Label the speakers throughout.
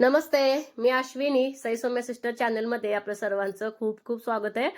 Speaker 1: नमस्ते मी अश्विनी सई सौम्य सिस्टर चॅनलमध्ये आपलं सर्वांचं खूप खूप स्वागत आहे.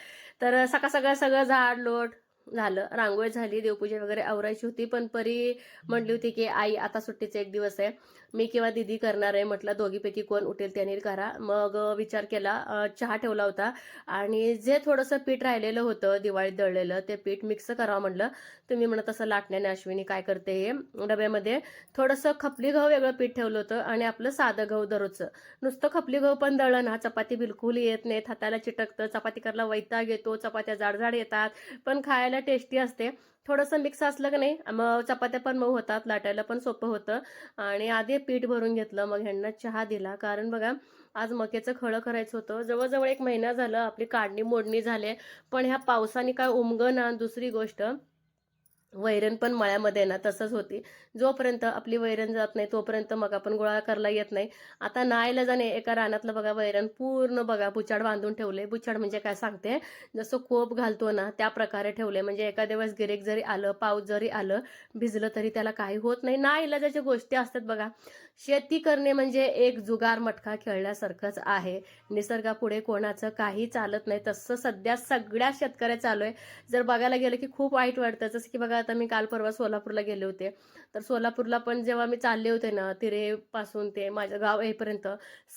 Speaker 1: तर सकाळ सकाळ सगळं झाड लोट झालं रांगोळी झाली देवपूजा वगैरे आवरायची होती पण परी म्हणली होती की आई आता सुट्टीचा एक दिवस आहे. मी किंवा दिदी करणार आहे म्हटलं दोघीपैकी कोण उठेल त्याने करा. मग विचार केला चहा ठेवला होता. आणि जे थोडंसं पीठ राहिलेलं होतं दिवाळीत दळलेलं ते पीठ मिक्स करावं म्हटलं. तुम्ही म्हणत असं लाटण्याने अश्विनी काय करते हे? डब्यामध्ये थोडंसं खपली गहू वेगळं पीठ ठेवलं होतं आणि आपलं साधं गहू दररोजचं. नुसतं खपली गहू पण दळलं ना चपाती बिलकुल येत नाहीत. हाताला चिटकतं चपाती करायला वैताग येतो चपात्या जाडजाड येतात. पण खायला टेस्टी असते. थोडंसं मिक्स असलं की नाही मग चपात्या पण मऊ होतात लाटायला पण सोपं होतं. आणि आधी पीठ भरून घेतलं मग ह्यांना चहा दिला. कारण बघा आज मक्याचं खळं करायचं होतं. जवळजवळ एक महिना झालं आपली काढणी मोडणी झाली पण ह्या पावसाने काय उमगं ना दुसरी गोष्ट. वैरण पण मळ्यामध्ये ना तसंच होती. जोपर्यंत आपली वैरण जात नाही तोपर्यंत मग आपण गोळा करायला येत नाही. आता नायला जाणे एका रानातलं बघा वैरण पूर्ण बघा बुचाड बांधून ठेवले बुचाड म्हणजे काय सांगते? जसं कोप घालतो ना त्या प्रकारे ठेवले म्हणजे एका दिवस गिरेक जरी आलं पाऊस जरी आलं भिजलं तरी त्याला काही होत नाही. ना इलाजाच्या गोष्टी असतात बघा शेती करणे म्हणजे एक जुगार मटका खेळण्यासारखंच आहे. निसर्गापुढे कोणाचं काही चालत नाही. तसं सध्या सगळ्या शेतकऱ्या चालू आहे. जर बघायला गेलं की खूप वाईट वाटतं. जसं की बघा आता मी काल परवा सोलापूरला गेले होते. तर सोलापूरला पण जेव्हा मी चालले होते ना तिरेपासून ते माझ्या गाव येईपर्यंत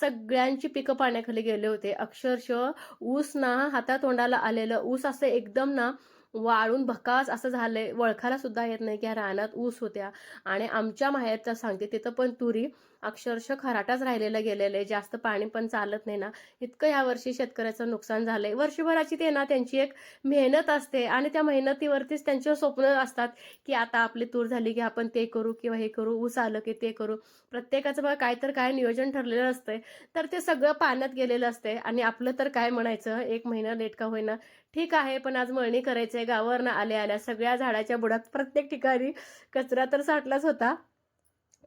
Speaker 1: सगळ्यांची पिकं पाण्याखाली गेले होते. अक्षरशः ऊस ना हातातोंडाला आलेलं ऊस असं एकदम ना वाळून भकास असं झालंय. वळखाला सुद्धा येत नाही की ह्या रानात ऊस होत्या. आणि आमच्या माहेरचा सांगते तिथं पण तुरी अक्षरशः खराटाच राहिलेलं गेलेलं आहे. जास्त पाणी पण चालत नाही ना. इतकं यावर्षी शेतकऱ्याचं नुकसान झालंय. वर्षभराची ते ना त्यांची एक मेहनत असते आणि त्या मेहनतीवरतीच त्यांचे स्वप्न असतात की आता आपली तूर झाली की आपण ते करू किंवा हे करू ऊस आलं की ते करू. प्रत्येकाचं बघा काय तर काय नियोजन ठरलेलं असतंय. तर ते सगळं पाण्यात गेलेलं असतंय आणि आपलं तर काय म्हणायचं? एक महिना लेट का होईना? ठीक आहे पण आज मळणी करायचंय. गावावरनं आल्या आल्या सगळ्या झाडाच्या बुडात प्रत्येक ठिकाणी कचरा तर साठलाच होता.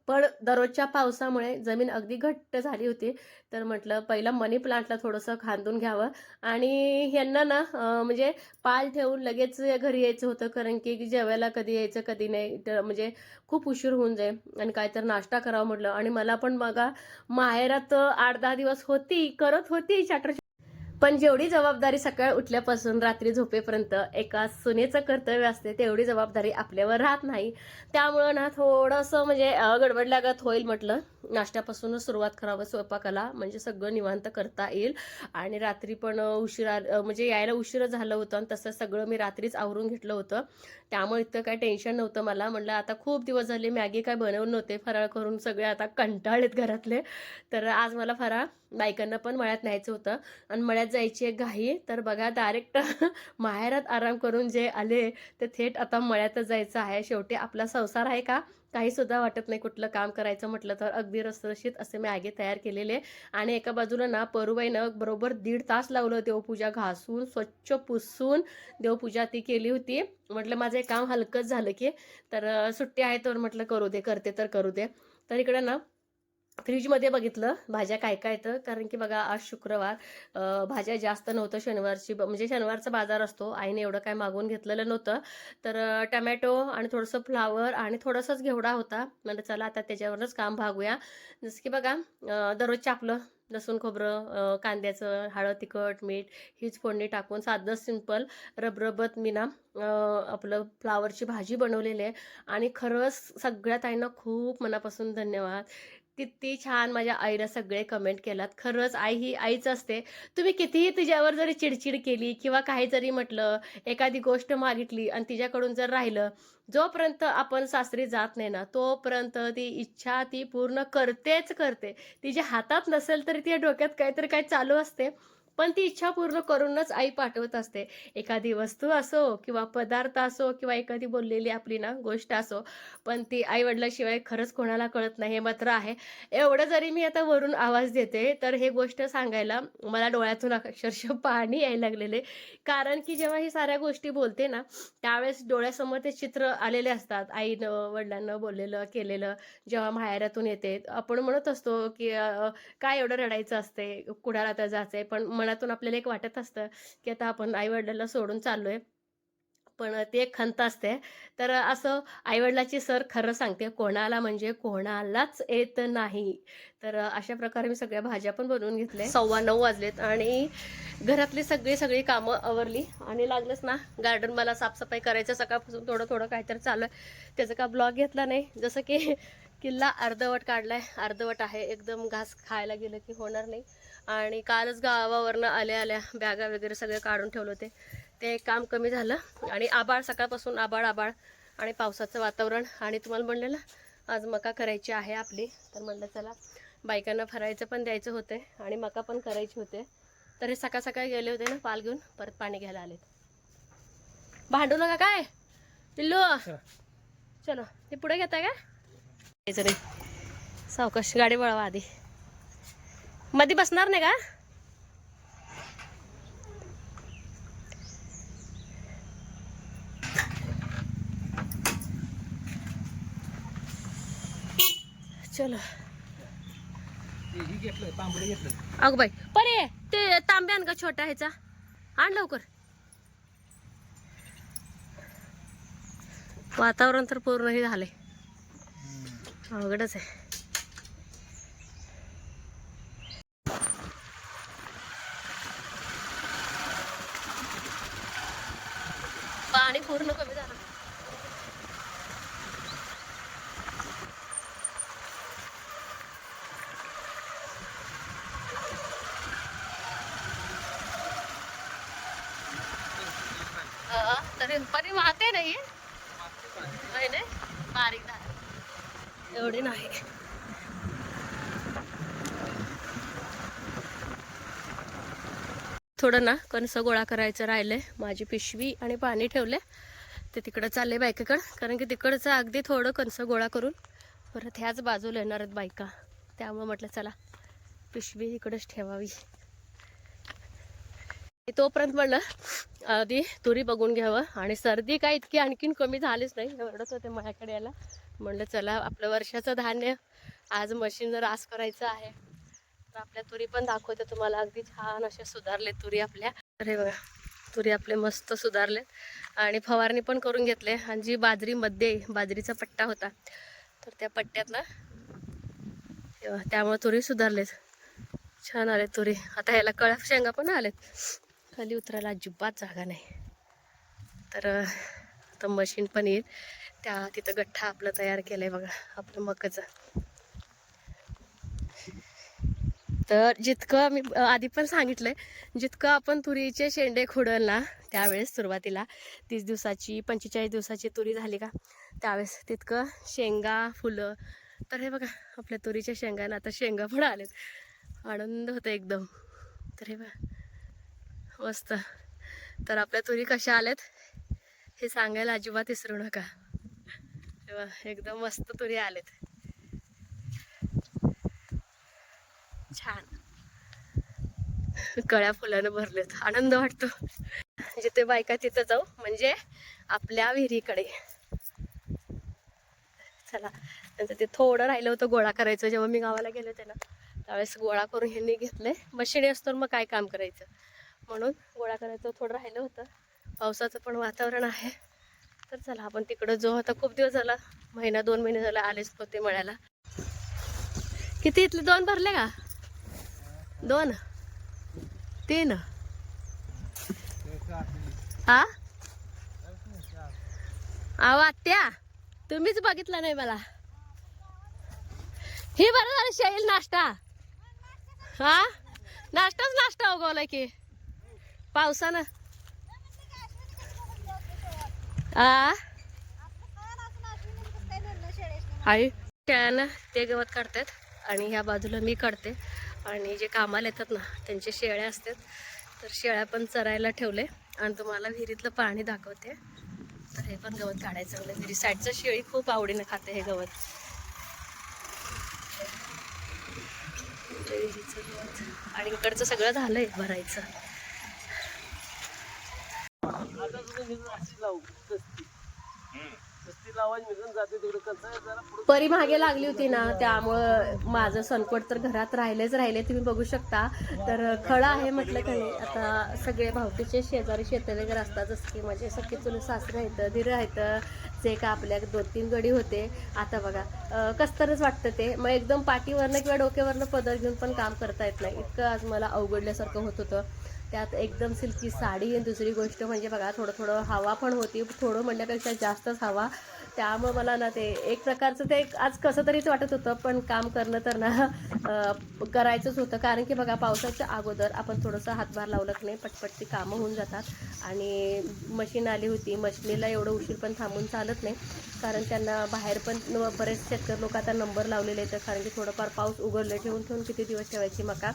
Speaker 1: पण दररोजच्या पावसामुळे जमीन अगदी घट्ट झाली होती. तर म्हटलं पहिलं मनी प्लांटला थोडंसं खांदून घ्यावं. आणि ह्यांना ना म्हणजे पाल ठेवून लगेच घरी यायचं होतं कारण की जेवायला कधी यायचं कधी नाही. तर म्हणजे खूप उशीर होऊन जाईल. आणि काय तर नाश्ता करावा म्हटलं. आणि मला पण बघा माहेरात आठ दहा दिवस होती करत होती चॅटर पण जेवढी जबाबदारी सकाळ उठल्यापासून रात्री झोपेपर्यंत एका सुनेचं कर्तव्य असते तेवढी जबाबदारी आपल्यावर राहत नाही. त्यामुळं ना थोडंसं म्हणजे गडबड लागत होईल म्हटलं. नाश्त्यापासूनच सुरुवात करावं स्वयंपाकाला म्हणजे सगळं निवांत करता येईल. आणि रात्री पण उशिरा म्हणजे यायला उशीर झालं होतं आणि तसं सगळं मी रात्रीच आवरून घेतलं होतं. त्यामुळे इतकं काय टेन्शन नव्हतं मला. म्हणलं आता खूप दिवस झाले मॅगी काय बनवून नव्हते फराळ करून सगळे आता कंटाळलेत घरातले. तर आज मला फराळ बायकांना पण मळ्यात न्यायचं होतं. आणि मळ्यात जायची एक घाई तर बघा डायरेक्ट माहेरात आराम करून जे आले ते थेट आता मळ्यातच जायचं आहे. शेवटी आपला संसार आहे का? काही सुद्धा वाटत नाही कुठलं काम करायचं म्हटलं तर. अगदी रसरशीत असे मी आगे तयार केलेले. आणि एका बाजूला ना परुबाईनं बरोबर दीड तास लावलं देवपूजा घासून स्वच्छ पुसून देवपूजा ती केली होती. म्हटलं माझं एक काम हलकंच झालं की तर सुट्टी आहे तर म्हटलं करू दे करते तर करू दे. तर इकडं ना फ्रीजमध्ये बघितलं भाज्या काय काय तर कारण की बघा आज शुक्रवार भाज्या जास्त नव्हतं शनिवारची. म्हणजे शनिवारचा बाजार असतो. आईने एवढं काय मागवून घेतलेलं नव्हतं. तर टमॅटो आणि थोडंसं फ्लावर आणि थोडंसंच घेवडा होता. म्हणजे चला आता त्याच्यावरच काम भागूया. जसं की बघा दररोजच्या आपलं लसूण खोबरं कांद्याचं हळद तिखट मीठ हीच फोडणी टाकून साधं सिंपल रबरबत मी ना आपलं फ्लावरची भाजी बनवलेली आहे. आणि खरंच सगळ्यात आईना खूप मनापासून धन्यवाद. किती छान माझ्या आईला सगळे कमेंट केलात. खरंच आई ही आईच असते. तुम्ही कितीही तिच्यावर जरी चिडचिड केली किंवा काही जरी म्हटलं एखादी गोष्ट मागितली आणि तिच्याकडून जर राहिलं जोपर्यंत आपण सासरी जात नाही ना तोपर्यंत ती इच्छा ती पूर्ण करतेच करते. तिच्या हातात नसेल तरी तिच्या डोक्यात काहीतरी काही चालू असते. पण ती इच्छा पूर्ण करूनच आई पाठवत असते. एखादी वस्तू असो किंवा पदार्थ असो किंवा एखादी बोललेली आपली ना गोष्ट असो पण ती आई वडिलाशिवाय खरंच कोणाला कळत नाही हे मात्र आहे. एवढं जरी मी आता वरून आवाज देते तर हे गोष्ट सांगायला मला डोळ्यातून अक्षरशः पाणी यायला लागलेले कारण की जेव्हा ही साऱ्या गोष्टी बोलते ना त्यावेळेस डोळ्यासमोर ते चित्र आलेले असतात. आईनं वडिलांनं बोललेलं केलेलं जेव्हा माहेरातून येते. आपण म्हणत असतो की काय एवढं रडायचं असते कुणाला तर जायचंय? पण मनातून आपल्याला एक वाटत असतं की आता आपण आईवडिलांला सोडून चाललोय. पण ती एक खंत असते. तर असं आईवडिलाची सर खरं सांगते कोणाला म्हणजे कोणालाच येत नाही. तर अशा प्रकारे मी सगळ्या भाज्या पण बनवून घेतल्या. सव्वा नऊ वाजलेत आणि घरातली सगळी सगळी कामं आवरली. आणि लागलंच ना गार्डन मला साफसफाई करायचं सकाळपासून थोडं थोडं काहीतरी चालू आहे. त्याचा का ब्लॉग घेतला नाही. जसं की किल्ला अर्धवट काढलाय. अर्धवट आहे. एकदम घास खायला गेलं की होणार नाही. आणि कालच गावावरनं आल्या आल्या बॅगा वगैरे सगळे काढून ठेवले होते. ते एक काम कमी झालं आणि आबाळ सकाळपासून आबाळ आबाळ आणि पावसाचं वातावरण. आणि तुम्हाला म्हणलेलं आज मका करायची आहे आपली. तर म्हणलं चला बायकांना फरायचं पण द्यायचं होते आणि मका पण करायची होते. तर हे सकाळ सकाळी गेले होते ना पाल घेऊन परत पाणी घ्यायला आलेत. भांडू नका काय? पिल्लू चलो. ते पुढे घेताय का सावकाश गाडी वळवा आधी. मध्ये बसणार नाही का? चलो. अग बाई परे ते तांबे आण का छोटा ह्याचा. आण लवकर. वातावरण तर पूर्ण हे झालंय. अवघडच आहे. पाणी पूर्ण कमी झालं. हा, तरी परी वाहते नाही. बारीक झालं. एवढी नाही. थोडं ना कणस गोळा करायचं राहिलंय. माझी पिशवी आणि पाणी ठेवले ते तिकडं चालले बायकाकडं. कारण की तिकडचं अगदी थोडं कणस गोळा करून परत ह्याच बाजूला येणार आहेत बायका. त्यामुळं म्हटलं चला पिशवी इकडंच ठेवावी. तोपर्यंत म्हणलं आधी तुरी बघून घ्यावं. आणि सर्दी काय इतकी आणखीन कमी झालीच नाही. एवढंच होते माझ्याकडे यायला. म्हणलं चला आपलं वर्षाचं धान्य आज मशीन रास करायचं आहे. आपल्या तुरी पण दाखवते तुम्हाला. अगदी छान असे सुधारले तुरी आपल्या. अरे बघा तुरी आपले मस्त सुधारले आणि फवारणी पण करून घेतले. आणि जी बाजरीमध्ये बाजरीचा पट्टा होता तर त्या पट्ट्यात ना त्यामुळे तुरी सुधारलेत. छान आले तुरी. आता ह्याला कळा शेंगा पण आलेत. खाली उतरायला अजिबात जागा नाही. तर आता मशीन पण येईल. त्या तिथं गठ्ठा आपलं तयार केलंय बघा आपलं मकाचं. तर जितकं मी आधी पण सांगितलंय जितकं आपण तुरीचे शेंडे खोडल ना त्यावेळेस सुरुवातीला तीस दिवसाची पंचेचाळीस दिवसाची तुरी झाली का त्यावेळेस तितकं शेंगा फुलं तर हे बघा आपल्या तुरीच्या शेंगांना आता शेंगा पण आलेत. आनंद होतो एकदम. तर हे बघा मस्त. तर आपल्या तुरी कशा आल्यात हे सांगायला अजिबात विसरू नका. एकदम मस्त तुरी आलेत. छान. कळ्या फुलानं भरलेत. आनंद वाटतो. म्हणजे जिथे बायका तिथं जाऊ. म्हणजे आपल्या विहिरीकडे. चला. नंतर ते थोडं राहिलं होतं गोळा करायचं. जेव्हा मी गावाला गेले होते ना त्यावेळेस गोळा करून ह्यांनी घेतलंय मशिनी असतो मग काय काम करायचं? म्हणून गोळा करायचं थोडं राहिलं होतं. पावसाचं पण वातावरण आहे. तर चला आपण तिकडं जो आता खूप दिवस झाला. महिना दोन महिने झाला आलेच होते मळ्याला. किती इथले दोन भरले का? दोन. तीन. हा? अहो आत्या तुम्हीच बघितलं नाही मला. ही बरं झालं शेईल नाश्ता. हा? नाश्ताच नाश्ता उगवलाय की. पावसानं. आ? आई त्यानं ते गवत काढतात. आणि ह्या बाजूला मी काढते. आणि जे कामाला येतात ना त्यांचे शेळ्या असतात. तर शेळ्या पण चरायला ठेवले. आणि तुम्हाला विहिरीतलं पाणी दाखवते. तर हे पण गवत काढायचं म्हणजे विहिरी साईडचं शेळी खूप आवडीनं खाते हे गवत. विहिरीचं गवत. आणि इकडचं सगळं झालंय भरायचं
Speaker 2: आता सुद्धा मी अशी लावू पस्ती पस्ती
Speaker 1: परी मागे लागली होती ना त्यामुळं माझं संकट तर घरात राहिलेच राहिले तुम्ही बघू शकता. तर खळं आहे म्हटलं का नाही आता सगळे भावकीचे शेजारी शेतले वगैरे असतात जसं की माझे सख्खे चुलं सासरे आहेत धीर आहेत जे का आपल्या दोन तीन गडी होते. आता बघा कसतरच वाटतं ते. मग एकदम पाठीवरनं किंवा डोक्यावरनं पदर घेऊन पण काम करता येत नाही. इतकं आज मला अवघडल्यासारखं होत होतं. त्यात एकदम सिल्की साडी आणि दुसरी गोष्ट म्हणजे बघा थोडं थोडं हवा पण होती. थोडं म्हणण्यापेक्षा जास्तच हवा. त्यामुळं मला ना ते एक प्रकारचं ते एक आज कसं तरीच वाटत होतं पण काम करणं तर ना करायचंच होतं. कारण की बघा पावसाच्या अगोदर आपण थोडंसं हातभार लावलं की नाही पटपट ती कामं होऊन जातात. आणि मशीन आली होती. मशिनीला एवढं उशीर पण थांबून चालत नाही. कारण त्यांना बाहेर पण बरेच शेतकरी लोक आता नंबर लावलेले आहेत. कारण की थोडंफार पाऊस उघडलं ठेवून ठेवून किती दिवस ठेवायची मका.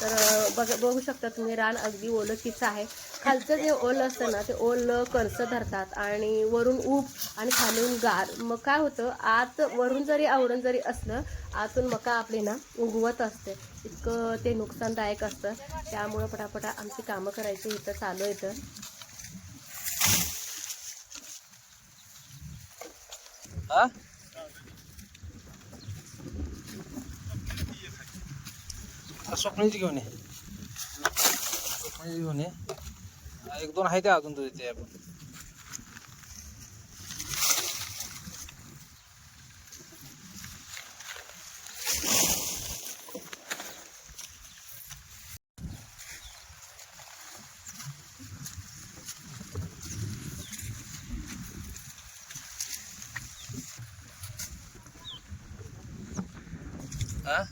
Speaker 1: तर बघ बघू शकता तुम्ही रान अगदी ओलखीचं आहे. खालचं जे ओल असतं ना ते ओल कणसं धरतात आणि वरून ऊब आणि खालून गार. मग काय होतं आत वरून जरी आवरण जरी असलं आतून मका आपली ना उगवत असते. इतकं ते नुकसानदायक असतं. त्यामुळं पटापटा आमची कामं करायची इथं चालू येतं
Speaker 2: हा? स्वप्नीची घेऊन ये. घेऊन ये. एक दोन आहे ते अजून तुझे ते आपण हा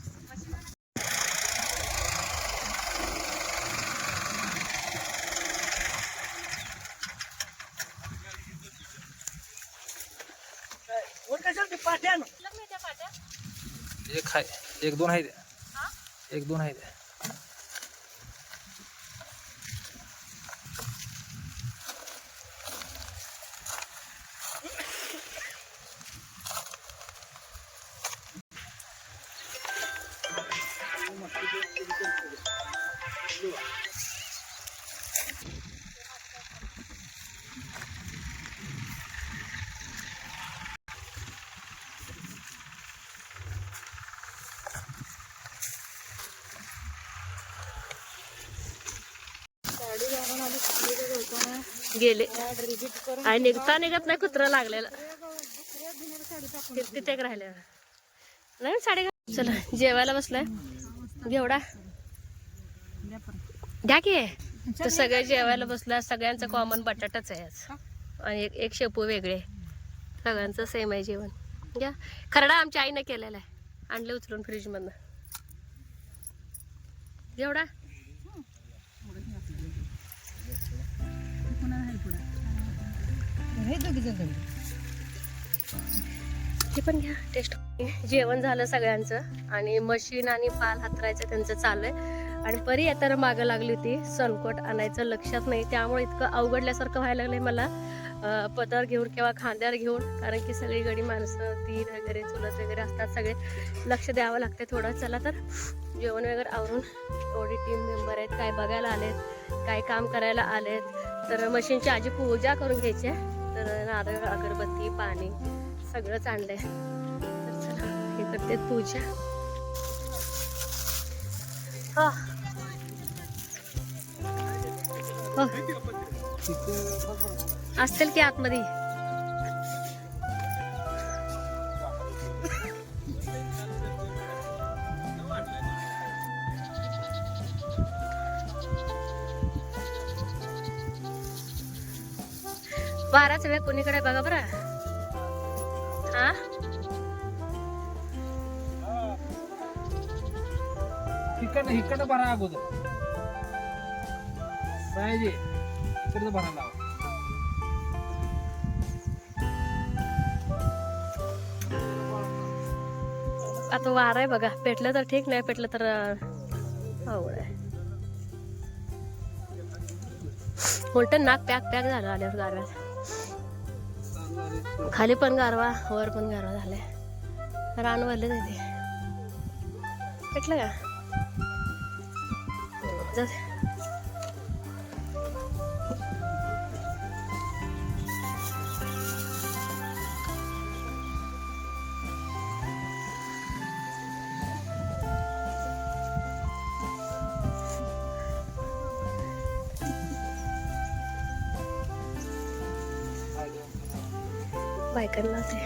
Speaker 2: एक आहे एक दोन आहे ते एक दोन आहे
Speaker 1: गेले. आणि निघता निघत नाही कुत्रा लागलेला. तिथे राहिल्या नाही साडे चला जेवायला बसलाय. घेवडा. घ्या की. तर सगळे जेवायला बसला सगळ्यांचं कॉमन बटाटाच आहे आज. आणि एक शेपू वेगळे सगळ्यांचं सेम आहे जेवण. घ्या. खरडा आमच्या आईनं केलेला आहे. आणले उचलून फ्रीजमधनं घेवडा. हे पण घ्या टेस्ट जेवण झालं सगळ्यांचं आणि मशीन आणि पाल हातरायचं त्यांचं चाललंय. आणि परी येताना मागं लागली होती सनकोट आणायचं लक्षात नाही. त्यामुळे इतकं अवघडल्यासारखं व्हायला लागलंय मला. पदर घेऊन किंवा खांद्यावर घेऊन कारण की सगळी गडी माणसं तीन वगैरे चुलत वगैरे असतात सगळे. लक्ष द्यावं लागते थोडं. चला तर जेवण वगैरे आवरून थोडी टीम मेंबर आहेत काय बघायला आलेत काय काम करायला आलेत. तर मशीनची आजी पूजा करून घ्यायची आहे. तर नारळ अगरबत्ती पाणी सगळंच आणलंय. तर चला हे करते पूजा. हा. असतील की आतमध्ये? वेळ कोणीकडे बघा बरं. हा?
Speaker 2: इकडनं इकडनं भरा अगोदर. पाहिजे इकडनं भरा लावा.
Speaker 1: आता वार आहे बघा. पेटलं तर ठीक नाही पेटलं तर अवघड आहे. उलट नाक पॅक पॅक झालं आल्यावर गारव्यात खाली पण गारवा वर पण गारवा झालाय. रान वरले जाते भेटलं का? जाऊ दे. बायकांना ते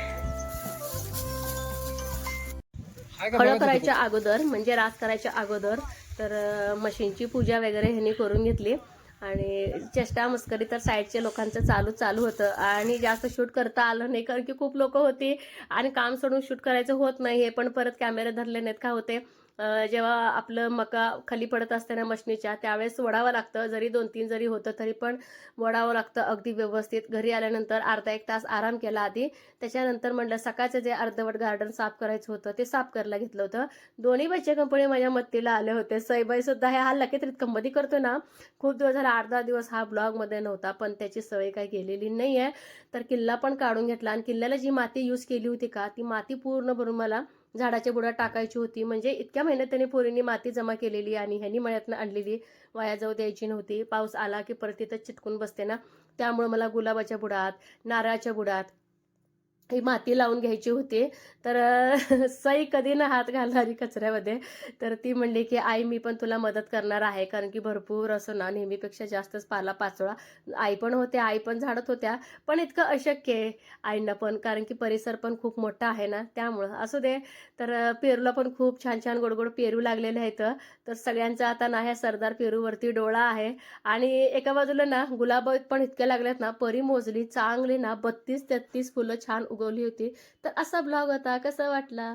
Speaker 2: हाय का
Speaker 1: फळं
Speaker 2: बघा तिथं
Speaker 1: करायच्या अगोदर म्हणजे रास करायच्या अगोदर तर म्हशींची पूजा वगैरे ह्यांनी करून घेतली. आणि चेष्टा मस्करी तर साईडच्या लोकांचं चालू चालू होतं. आणि जास्त शूट करता आलं नाही कारण की खूप लोक होती आणि काम सोडून शूट करायचं होत नाही हे पण परत कॅमेरे धरले नाहीत का होते. जेव्हा आपलं मका खाली पडत असते ना मशनीच्या त्यावेळेस वडावं लागतं. जरी दोन तीन जरी होतं तरी पण वडावं लागतं अगदी व्यवस्थित. घरी आल्यानंतर अर्धा एक तास आराम केला आधी. त्याच्यानंतर म्हटलं सकाळचं जे अर्धवट गार्डन साफ करायचं होतं ते साफ करायला घेतलं होतं. दोन्ही बच्चे कंपनी माझ्या मत्तीला आले होते. सईबाई सुद्धा हे हा लकेत्रित कंपनी करतो ना खूप दिवस झाला आठ दहा दिवस हा ब्लॉगमध्ये नव्हता पण त्याची सवय काही गेलेली नाही आहे तर किल्ला पण काढून घेतला. आणि किल्ल्याला जी माती यूज केली होती का ती माती पूर्ण भरून मला झाडाच्या बुडात टाकायची होती. म्हणजे इतक्या महिन्यात त्यांनी पोरींनी माती जमा केलेली आणि ह्यांनी मळ्यातनं आणलेली. वाया जाऊ द्यायची नव्हती. पाऊस आला की परत तिथं चिटकून बसते ना. त्यामुळे मला गुलाबाच्या बुडात नारळाच्या बुडात ही माती लावून घ्यायची होती. तर सई कधी ना हात घालणारी कचऱ्यामध्ये. तर ती म्हणली की आई मी पण तुला मदत करणार आहे. कारण की भरपूर असं ना नेहमीपेक्षा जास्तच पाला पाचोळा. आई पण होत्या आई पण झाडत होत्या. पण इतकं अशक्य आहे आईंना पण. कारण की परिसर पण खूप मोठा आहे ना त्यामुळं. असू दे. तर पेरूला पण खूप छान छान गोड गोड पेरू लागलेले आहेत. तर सगळ्यांचा आता ना ह्या सरदार पेरूवरती डोळा आहे. आणि एका बाजूला ना गुलाब पण इतक्या लागल्यात ना परी मोजली चांगली ना बत्तीस तेहतीस फुलं छान उगवली होती. तर असा ब्लॉग होता. कसा वाटला?